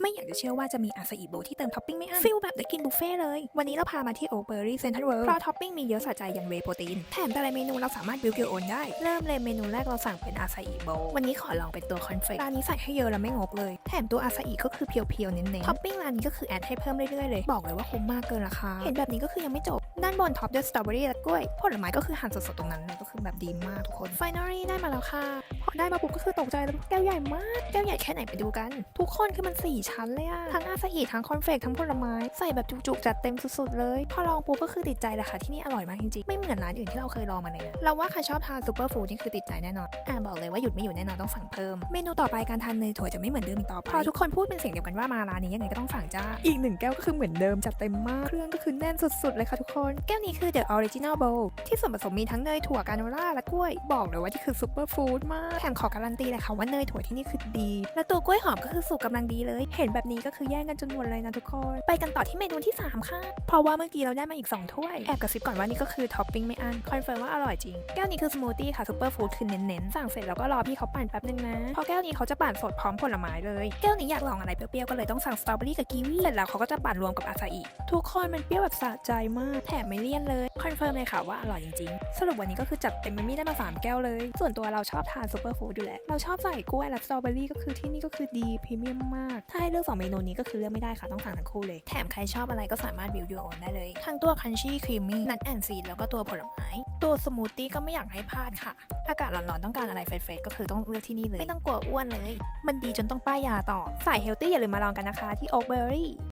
ไม่อยากจะเชื่อว่าจะมีอาซาอิโบที่เติมท็อปปิ้งไม่อั้นฟิลแบบได้กินบุฟเฟ่ต์เลย วันนี้เราพามาที่โอเบอรี่เซ็นทรัลเวิลด์เพราะท็อปปิ้งมีเยอะสะใจอย่างเวย์โปรตีน แถมแต่ละเมนูเราสามารถบิวเกลโอนได้ เริ่มเลยเมนูแรกเราสั่งเป็นอาซาอิโบวันนี้ขอลองเป็นตัวคอนเฟกร้านนี้ใส่ให้เยอะแล้วไม่งกเลย แถมตัวอาซาอิก็คือเพียวๆเน้นๆท็อปปิ้งร้านนี้ก็คือแอดให้เพิ่มเรื่อยๆเลยบอกเลยว่าคุ้มมากเกินราคาเห็นแบบนี้ก็คือยังไม่จบด้านบนท็อปด้วยสตรอเบอรี่และกล้วยผลไม้ก็คือหั่นสดๆตรงนั้นเลยก็คือแบบดีมากทุกคน finally ได้มาแล้วค่ะพอได้มาปุ๊บก็คือตกใจเลยแก้วใหญ่มากแก้วใหญ่แค่ไหนไปดูกัน ทุกคนคือมัน4ชั้นเลยอะทั้งอาซาอิทั้งคอนเฟกทั้งผลไม้ใส่แบบจุกๆจัดเต็มสุดๆเลย พอลองปุ๊บก็คือติดใจเลยค่ะที่นี่อร่อยมากจริงๆ ไม่เหมือนร้านอื่นที่เราเคยลองมาเลยนะเราว่าใครชอบทานซูเปอร์ฟู้ดนี่คือติดใจแน่นอนอ่าบอกเลยว่าหยุดไม่อยู่แน่นอนต้องสั่งเพิ่ม เมนูต่อไปการทานเนยถั่วจะไม่เหมือนเดิมอีกต่อไปพราะทุกคนพูดเป็นเสียงเดียวกันว่ามาร้านนี้ยังไงก็ต้องสั่งจ้าอีกหนึ่งแก้วก็คือเหมือนเดิมจัดเต็มมากเครื่องก็คือแน่นสุดๆเลยค่ะทุกคนแก้วนี้คือ The Original Bowl ที่ส่วนผสมมีทั้งเนยถั่วกาโนล่าและกล้วยบอกเลยว่าที่คือซูเปอร์ฟู้ดมากแถมขอการันตีเลยค่ะว่าเนยถั่วที่นี่คือดี และตัวกล้วยหอมก็คือสุกกำลังดีเลยเห็นแบบนี้ก็คือแย่งกันจนหมดเลยนะทุกคน ไปกันต่อที่เมนูที่ 3 ค่ะ เพราะว่าเมื่อกี้เราได้มาอีก 2 ถ้วย แอบกระซิบก่อนว่านี่ก็คือท็อปปิ้งไม่อั้นคอนเฟิร์มว่าอร่อยจริง แก้วนี้คือสมูทตี้ค่ะซูเปอร์ฟู้ดคือเน้นๆ สั่งเสร็จแล้วก็รอพี่เขาปั่นแป๊บนึงนะเพราะแก้วนี้เขาจะปั่นสดพร้อมผลไม้เลย แก้วนี้อยากลองอะไรเปรี้ยวๆ ก็เลยต้องสั่งสตรอเบอรี่กับกีวีเสร็จแล้วเขาก็จะปั่นรวมกับอาซาอิทุกคนมันเปรี้ยวแบบสะใจมาก แถมไม่เลี่ยนเลย คอนเฟิร์มเลยค่ะว่าอร่อยจริงๆ สรุปวันนี้ก็คือจัดเต็มมันมีได้มา 3 แก้วเลย ส่วนตัวเราชอบทานซูเปอร์ฟู้ดอยู่แล้ว เราชอบใส่กล้วยและสตรอเบอรี่ก็คือที่นี่ก็คือดีพรีเมียมมาก ถ้าใเลือกสองเมนูนี้ก็คือเลือกไม่ได้ค่ะต้องสั่งทั้งคู่เลย แถมใครชอบอะไรก็สามารถบิวยูโอนได้เลย ทั้งตัวคันชี่ครีมมี่นัทแอนซีดแล้วก็ตัวผลไม้ ตัวสมูทตี้ก็ไม่อยากให้พลาดค่ะ อากาศร้อนๆต้องการอะไรเฟรชๆก็คือต้องเลือกที่นี่เลย ไม่ต้องกลัวอ้วนเลย มันดีจนต้องป้ายยาต่อสายเฮลตี้อย่าลืมมาลองกันนะคะที่โอ๊กเบอรี่